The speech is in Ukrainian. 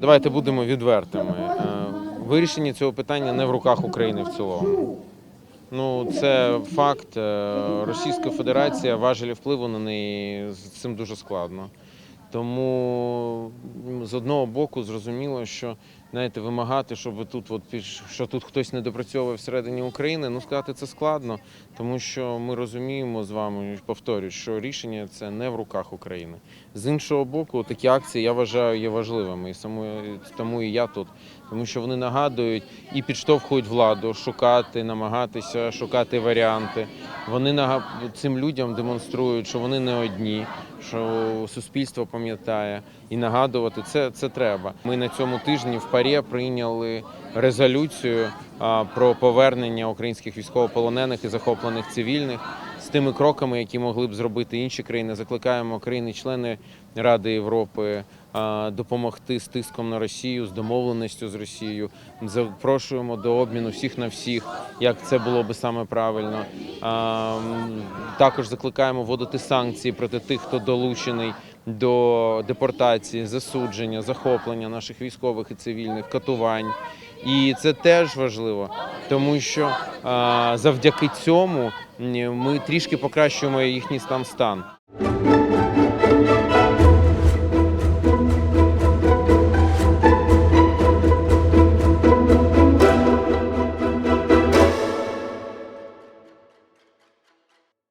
Давайте будемо відвертими. Е, Вирішення цього питання не в руках України в цілому. Ну, це факт. Е, Російська Федерація, важелі впливу на неї з цим дуже складно. Тому з одного боку зрозуміло, що знаєте, вимагати, щоб тут от що тут хтось не допрацьовує всередині України, ну сказати це складно, тому що ми розуміємо з вами, повторюю, що рішення це не в руках України. З іншого боку, такі акції я вважаю є важливими, і само тому і я тут, тому що вони нагадують і підштовхують владу шукати, намагатися шукати варіанти. Вони цим людям демонструють, що вони не одні, що суспільство пам'ятає і нагадувати це, це треба. Ми на цьому тижні в парі прийняли резолюцію про повернення українських військовополонених і захоплених цивільних з тими кроками, які могли б зробити інші країни. Закликаємо країни-члени Ради Європи допомогти з тиском на Росію, з домовленістю з Росією. Запрошуємо до обміну всіх на всіх, як це було би саме правильно. Також закликаємо вводити санкції проти тих, хто долучений до депортації, засудження, захоплення наших військових і цивільних, катувань. І це теж важливо, тому що завдяки цьому ми трішки покращуємо їхній стан стан.